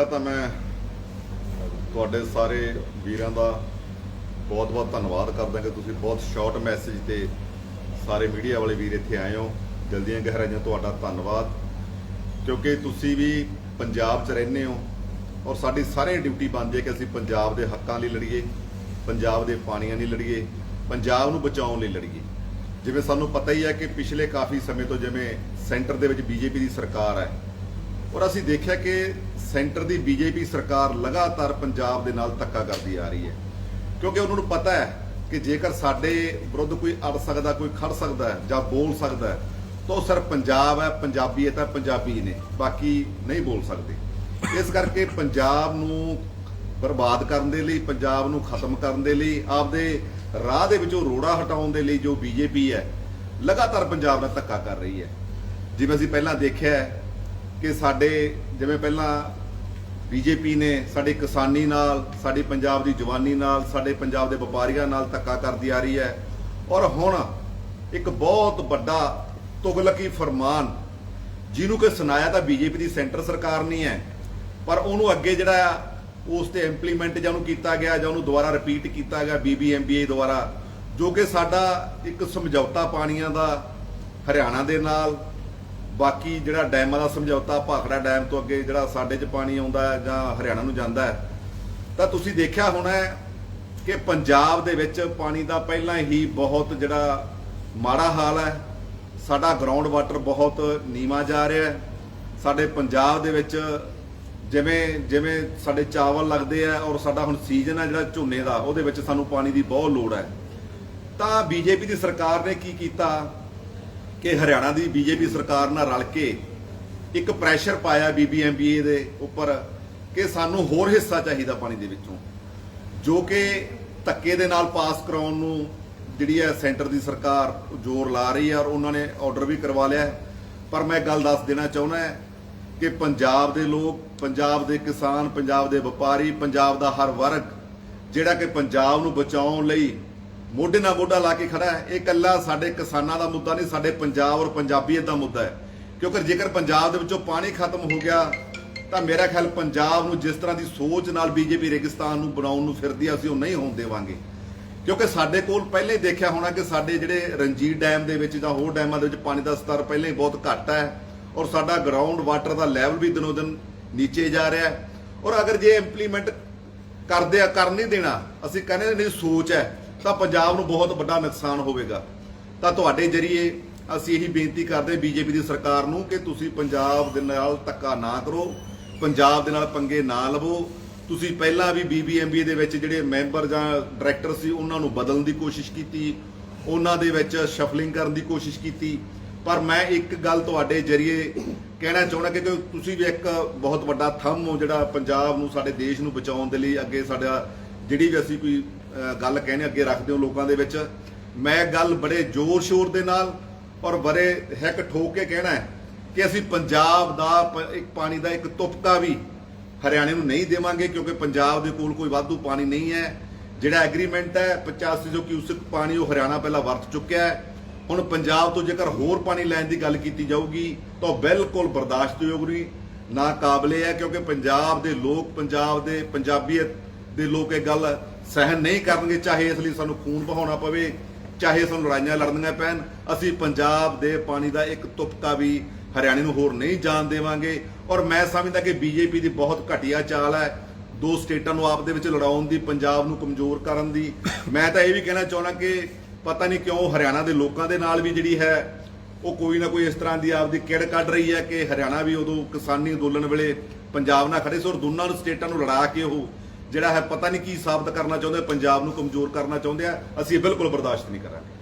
ਪਹਿਲਾਂ ਤਾਂ ਮੈਂ ਤੁਹਾਡੇ ਸਾਰੇ ਵੀਰਾਂ ਦਾ ਬਹੁਤ-ਬਹੁਤ ਧੰਨਵਾਦ ਕਰਦਾ ਕਿ ਤੁਸੀਂ ਬਹੁਤ ਸ਼ਾਰਟ ਮੈਸੇਜ ਤੇ ਸਾਰੇ ਮੀਡੀਆ ਵਾਲੇ ਵੀਰ ਇੱਥੇ ਆਏ ਹੋ। ਜਲਦੀਆਂ ਗਹਿਰਾਈਆਂ ਤੁਹਾਡਾ ਧੰਨਵਾਦ। ਕਿਉਂਕਿ ਤੁਸੀਂ ਵੀ ਪੰਜਾਬ 'ਚ ਰਹਿੰਦੇ ਹੋ ਔਰ ਸਾਡੀ ਸਾਰੇ ਡਿਊਟੀ ਬਣਦੀ ਹੈ ਕਿ ਅਸੀਂ ਪੰਜਾਬ ਦੇ ਹੱਕਾਂ ਲਈ ਲੜੀਏ, ਪੰਜਾਬ ਦੇ ਪਾਣੀਆਂ ਲਈ ਲੜੀਏ, ਪੰਜਾਬ ਨੂੰ ਬਚਾਉਣ ਲਈ ਲੜੀਏ। ਜਿਵੇਂ ਸਾਨੂੰ ਪਤਾ ਹੀ ਹੈ ਕਿ ਪਿਛਲੇ ਕਾਫੀ ਸਮੇਂ ਤੋਂ ਜਿਵੇਂ ਸੈਂਟਰ ਦੇ ਵਿੱਚ ਬੀਜੇਪੀ ਦੀ ਸਰਕਾਰ ਹੈ ਔਰ ਅਸੀਂ ਦੇਖਿਆ ਕਿ ਸੈਂਟਰ ਦੀ ਬੀਜੇਪੀ ਸਰਕਾਰ ਲਗਾਤਾਰ ਪੰਜਾਬ ਦੇ ਨਾਲ ਧੱਕਾ ਕਰਦੀ ਆ ਰਹੀ ਹੈ। ਕਿਉਂਕਿ ਉਹਨਾਂ ਨੂੰ ਪਤਾ ਹੈ ਕਿ ਜੇਕਰ ਸਾਡੇ ਵਿਰੁੱਧ ਕੋਈ ਅੜ ਸਕਦਾ, ਕੋਈ ਖੜ ਸਕਦਾ ਜਾਂ ਬੋਲ ਸਕਦਾ ਤਾਂ ਉਹ ਸਿਰਫ ਪੰਜਾਬ ਹੈ, ਪੰਜਾਬੀ ਹੈ ਤਾਂ ਪੰਜਾਬੀ ਨੇ, ਬਾਕੀ ਨਹੀਂ ਬੋਲ ਸਕਦੇ। ਇਸ ਕਰਕੇ ਪੰਜਾਬ ਨੂੰ ਬਰਬਾਦ ਕਰਨ ਦੇ ਲਈ, ਪੰਜਾਬ ਨੂੰ ਖਤਮ ਕਰਨ ਦੇ ਲਈ, ਆਪਦੇ ਰਾਹ ਦੇ ਵਿੱਚੋਂ ਰੋੜਾ ਹਟਾਉਣ ਦੇ ਲਈ ਜੋ ਬੀਜੇਪੀ ਹੈ, ਲਗਾਤਾਰ ਪੰਜਾਬ ਨਾਲ ਧੱਕਾ ਕਰ ਰਹੀ ਹੈ। ਜਿਵੇਂ ਅਸੀਂ ਪਹਿਲਾਂ ਦੇਖਿਆ ਕਿ ਸਾਡੇ ਜਿਵੇਂ ਪਹਿਲਾਂ ਬੀਜੇਪੀ ਨੇ ਸਾਡੀ ਕਿਸਾਨੀ ਨਾਲ ਸਾਡੀ ਪੰਜਾਬ ਦੀ ਜਵਾਨੀ ਨਾਲ ਸਾਡੇ ਪੰਜਾਬ ਦੇ ਵਪਾਰੀਆਂ ਨਾਲ ਧੱਕਾ ਕਰਦੀ ਆ ਰਹੀ ਹੈ। ਔਰ ਹੁਣ ਇੱਕ ਬਹੁਤ ਵੱਡਾ ਤੁਗਲਕੀ ਫਰਮਾਨ ਜਿਹਨੂੰ ਕਿ ਸੁਣਾਇਆ ਤਾਂ ਬੀਜੇਪੀ ਦੀ ਸੈਂਟਰ ਸਰਕਾਰ ਨਹੀਂ ਹੈ ਪਰ ਉਹਨੂੰ ਅੱਗੇ ਜਿਹੜਾ ਆ, ਉਸ ਤੇ ਇੰਪਲੀਮੈਂਟ ਜਾਂ ਉਹਨੂੰ ਕੀਤਾ ਗਿਆ ਜਾਂ ਉਹਨੂੰ ਦੁਬਾਰਾ ਰਿਪੀਟ ਕੀਤਾ ਗਿਆ ਬੀਬੀਐਮਬੀਏ ਦੁਆਰਾ ਜੋ ਕਿ ਸਾਡਾ ਇੱਕ ਸਮਝੌਤਾ ਪਾਣੀਆਂ ਦਾ ਹਰਿਆਣਾ ਦੇ ਨਾਲ ਬਾਕੀ ਜਿਹੜਾ ਡੈਮਾਂ ਦਾ ਸਮਝੌਤਾ, ਭਾਖੜਾ ਡੈਮ ਤੋਂ ਅੱਗੇ ਜਿਹੜਾ ਸਾਡੇ 'ਚ ਪਾਣੀ ਆਉਂਦਾ ਹੈ ਜਾਂ ਹਰਿਆਣਾ ਨੂੰ ਜਾਂਦਾ ਹੈ, ਤਾਂ ਤੁਸੀਂ ਦੇਖਿਆ ਹੋਣਾ ਹੈ ਕਿ ਪੰਜਾਬ ਦੇ ਵਿੱਚ ਪਾਣੀ ਦਾ ਪਹਿਲਾਂ ਹੀ ਬਹੁਤ ਜਿਹੜਾ ਮਾੜਾ ਹਾਲ ਹੈ। ਸਾਡਾ ਗਰਾਊਂਡ ਵਾਟਰ ਬਹੁਤ ਨੀਵਾ ਜਾ ਰਿਹਾ ਹੈ। ਸਾਡੇ ਪੰਜਾਬ ਦੇ ਵਿੱਚ ਜਿਵੇਂ ਜਿਵੇਂ ਸਾਡੇ ਚਾਵਲ ਲੱਗਦੇ ਆ ਔਰ ਸਾਡਾ ਹੁਣ ਸੀਜ਼ਨ ਹੈ ਜਿਹੜਾ ਝੋਨੇ ਦਾ, ਉਹਦੇ ਵਿੱਚ ਸਾਨੂੰ ਪਾਣੀ ਦੀ ਬਹੁਤ ਲੋੜ ਹੈ। ਤਾਂ ਬੀਜੇਪੀ ਦੀ ਸਰਕਾਰ ਨੇ ਕੀ ਕੀਤਾ? ਕਿ ਹਰਿਆਣਾ ਦੀ ਬੀਜੇਪੀ ਸਰਕਾਰ ਨਾਲ ਰਲ ਕੇ ਇੱਕ ਪ੍ਰੈਸ਼ਰ ਪਾਇਆ ਬੀਬੀਐਮਬੀਏ ਦੇ ਉੱਪਰ ਕਿ ਸਾਨੂੰ ਹੋਰ ਹਿੱਸਾ ਚਾਹੀਦਾ ਪਾਣੀ ਦੇ ਵਿੱਚੋਂ, ਜੋ ਕਿ ਧੱਕੇ ਦੇ ਨਾਲ ਪਾਸ ਕਰਾਉਣ ਨੂੰ ਜਿਹੜੀ ਹੈ ਸੈਂਟਰ ਦੀ ਸਰਕਾਰ ਜ਼ੋਰ ਲਾ ਰਹੀ ਹੈ ਔਰ ਉਹਨਾਂ ਨੇ ਆਰਡਰ ਵੀ ਕਰਵਾ ਲਿਆ ਹੈ। ਪਰ ਮੈਂ ਗੱਲ ਦੱਸ ਦੇਣਾ ਚਾਹੁੰਦਾ ਹੈ ਕਿ ਪੰਜਾਬ ਦੇ ਲੋਕ, ਪੰਜਾਬ ਦੇ ਕਿਸਾਨ, ਪੰਜਾਬ ਦੇ ਵਪਾਰੀ, ਪੰਜਾਬ ਦਾ ਹਰ ਵਰਗ, ਜਿਹੜਾ ਕਿ ਪੰਜਾਬ ਨੂੰ ਬਚਾਉਣ ਲਈ ਮੋਢੇ ਨਾਲ ਮੋਢਾ ਲਾ ਕੇ ਖੜਾ ਹੈ। ਇਹ ਇਕੱਲਾ ਸਾਡੇ ਕਿਸਾਨਾਂ ਦਾ ਮੁੱਦਾ ਨਹੀਂ, ਸਾਡੇ ਪੰਜਾਬ ਔਰ ਪੰਜਾਬੀਅਤ ਦਾ ਮੁੱਦਾ ਹੈ। ਕਿਉਂਕਿ ਜੇਕਰ ਪੰਜਾਬ ਦੇ ਵਿੱਚੋਂ ਪਾਣੀ ਖਤਮ ਹੋ ਗਿਆ, ਤਾਂ ਮੇਰਾ ਖਿਆਲ ਪੰਜਾਬ ਨੂੰ ਜਿਸ ਤਰ੍ਹਾਂ ਦੀ ਸੋਚ ਨਾਲ ਬੀਜੇਪੀ ਰੇਗਿਸਤਾਨ ਨੂੰ ਬਣਾਉਣ ਨੂੰ ਫਿਰਦੀ ਆ, ਅਸੀਂ ਉਹ ਨਹੀਂ ਹੋਣ ਦੇਵਾਂਗੇ। ਕਿਉਂਕਿ ਸਾਡੇ ਕੋਲ ਪਹਿਲੇ ਦੇਖਿਆ ਹੋਣਾ ਕਿ ਸਾਡੇ ਜਿਹੜੇ ਰਣਜੀਤ ਡੈਮ ਦੇ ਵਿੱਚ ਜਾਂ ਹੋਰ ਡੈਮਾਂ ਦੇ ਵਿੱਚ ਪਾਣੀ ਦਾ ਸਤਰ ਪਹਿਲਾਂ ਹੀ ਬਹੁਤ ਘੱਟ ਹੈ ਔਰ ਸਾਡਾ ਗਰਾਊਂਡ ਵਾਟਰ ਦਾ ਲੈਵਲ ਵੀ ਦਿਨੋ ਦਿਨ ਨੀਚੇ ਜਾ ਰਿਹਾ ਹੈ। ਔਰ ਅਗਰ ਜੇ ਇੰਪਲੀਮੈਂਟ ਕਰਦੇ ਆ, ਕਰ ਨਹੀਂ ਦੇਣਾ, ਅਸੀਂ ਕਹਿੰਦੇ ਨਹੀਂ, ਸੋਚ ਹੈ। ਤਾਂ ਪੰਜਾਬ ਨੂੰ ਬਹੁਤ ਵੱਡਾ ਨੁਕਸਾਨ ਹੋਵੇਗਾ। ਤਾਂ ਤੁਹਾਡੇ ਜਰੀਏ ਅਸੀਂ ਇਹੀ ਬੇਨਤੀ ਕਰਦੇ ਬੀਜੇਪੀ ਦੀ ਸਰਕਾਰ ਨੂੰ ਕਿ ਤੁਸੀਂ ਪੰਜਾਬ ਦੇ ਨਾਲ ਧੱਕਾ ਨਾ ਕਰੋ, ਪੰਜਾਬ ਦੇ ਨਾਲ ਪੰਗੇ ਨਾ ਲਵੋ। ਤੁਸੀਂ ਪਹਿਲਾਂ ਵੀ ਬੀਬੀਐਮਬੀ ਦੇ ਵਿੱਚ ਜਿਹੜੇ ਮੈਂਬਰ ਜਾਂ ਡਾਇਰੈਕਟਰ ਸੀ, ਉਹਨਾਂ ਨੂੰ ਬਦਲਣ ਦੀ ਕੋਸ਼ਿਸ਼ ਕੀਤੀ, ਉਹਨਾਂ ਦੇ ਵਿੱਚ ਸ਼ਫਲਿੰਗ ਕਰਨ ਦੀ ਕੋਸ਼ਿਸ਼ ਕੀਤੀ। ਪਰ ਮੈਂ ਇੱਕ ਗੱਲ ਤੁਹਾਡੇ ਜਰੀਏ ਕਹਿਣਾ ਚਾਹੁੰਦਾ ਕਿ ਤੁਸੀਂ ਵੀ ਇੱਕ ਬਹੁਤ ਵੱਡਾ ਥੰਮ ਹੋ ਜਿਹੜਾ ਪੰਜਾਬ ਨੂੰ, ਸਾਡੇ ਦੇਸ਼ ਨੂੰ ਬਚਾਉਣ ਦੇ ਲਈ, ਅੱਗੇ ਸਾਡਾ ਜਿਹੜੀ ਵੀ ਅਸੀਂ ਕੋਈ ਗੱਲ ਕਹਿੰਦੇ ਅੱਗੇ ਰੱਖਦੇ ਹੋ ਲੋਕਾਂ ਦੇ ਵਿੱਚ। ਮੈਂ ਗੱਲ ਬੜੇ ਜ਼ੋਰ ਸ਼ੋਰ ਦੇ ਨਾਲ ਔਰ ਬੜੇ ਹਿੱਕ ਠੋਕ ਕੇ ਕਹਿਣਾ ਹੈ ਕਿ ਅਸੀਂ ਪੰਜਾਬ ਦਾ ਇੱਕ ਪਾਣੀ ਦਾ ਇੱਕ ਤੁਪਕਾ ਵੀ ਹਰਿਆਣੇ ਨੂੰ ਨਹੀਂ ਦੇਵਾਂਗੇ ਕਿਉਂਕਿ ਪੰਜਾਬ ਦੇ ਕੋਲ ਕੋਈ ਵਾਧੂ ਪਾਣੀ ਨਹੀਂ ਹੈ। ਜਿਹੜਾ ਐਗਰੀਮੈਂਟ ਹੈ 8500 ਕਿਊਸਿਕ ਪਾਣੀ ਉਹ ਹਰਿਆਣਾ ਪਹਿਲਾਂ ਵਰਤ ਚੁੱਕਿਆ ਹੈ। ਹੁਣ ਪੰਜਾਬ ਤੋਂ ਜੇਕਰ ਹੋਰ ਪਾਣੀ ਲੈਣ ਦੀ ਗੱਲ ਕੀਤੀ ਜਾਊਗੀ, ਤਾਂ ਉਹ ਬਿਲਕੁਲ ਬਰਦਾਸ਼ਤਯੋਗ ਨਹੀਂ ਨਾ ਕਾਬਲੇ ਹੈ ਕਿਉਂਕਿ ਪੰਜਾਬ ਦੇ ਲੋਕ, ਪੰਜਾਬ ਦੇ ਪੰਜਾਬੀਅਤ ਦੇ ਲੋਕ ਇਹ ਗੱਲ ਸਹਿਨ ਨਹੀਂ ਕਰਨਗੇ, ਚਾਹੇ ਇਸ ਲਈ ਸਾਨੂੰ ਖੂਨ ਬਹਾਉਣਾ ਪਵੇ, ਚਾਹੇ ਸਾਨੂੰ ਲੜਾਈਆਂ ਲੜਨੀਆਂ ਪੈਣ, ਅਸੀਂ ਪੰਜਾਬ ਦੇ ਪਾਣੀ ਦਾ ਇੱਕ ਤੁਪਕਾ ਵੀ ਹਰਿਆਣੇ ਨੂੰ ਹੋਰ ਨਹੀਂ ਜਾਣ ਦੇਵਾਂਗੇ। ਔਰ ਮੈਂ ਸਮਝਦਾ ਕਿ ਬੀਜੇਪੀ ਦੀ ਬਹੁਤ ਘਟੀਆ ਚਾਲ ਹੈ, ਦੋ ਸਟੇਟਾਂ ਨੂੰ ਆਪ ਦੇ ਵਿੱਚ ਲੜਾਉਣ ਦੀ, ਪੰਜਾਬ ਨੂੰ ਕਮਜ਼ੋਰ ਕਰਨ ਦੀ। ਮੈਂ ਤਾਂ ਇਹ ਵੀ ਕਹਿਣਾ ਚਾਹੁੰਦਾ ਕਿ ਪਤਾ ਨਹੀਂ ਕਿਉਂ ਹਰਿਆਣਾ ਦੇ ਲੋਕਾਂ ਦੇ ਨਾਲ ਵੀ ਜਿਹੜੀ ਹੈ, ਉਹ ਕੋਈ ਨਾ ਕੋਈ ਇਸ ਤਰ੍ਹਾਂ ਦੀ ਆਪਦੀ ਕਿੜ ਕੱਢ ਰਹੀ ਹੈ ਕਿ ਹਰਿਆਣਾ ਵੀ ਉਦੋਂ ਕਿਸਾਨੀ ਅੰਦੋਲਨ ਵੇਲੇ ਪੰਜਾਬ ਨਾਲ ਖੜੇ ਸੀ ਔਰ ਦੋਨਾਂ ਨੂੰ ਸਟੇਟਾਂ ਨੂੰ ਲੜਾ ਕੇ ਉਹ ਜਿਹੜਾ ਹੈ ਪਤਾ ਨਹੀਂ ਕੀ ਸਾਬਤ ਕਰਨਾ ਚਾਹੁੰਦੇ, ਪੰਜਾਬ ਨੂੰ ਕਮਜ਼ੋਰ ਕਰਨਾ ਚਾਹੁੰਦੇ ਆ, ਅਸੀਂ ਇਹ ਬਿਲਕੁਲ ਬਰਦਾਸ਼ਤ ਨਹੀਂ ਕਰਾਂਗੇ।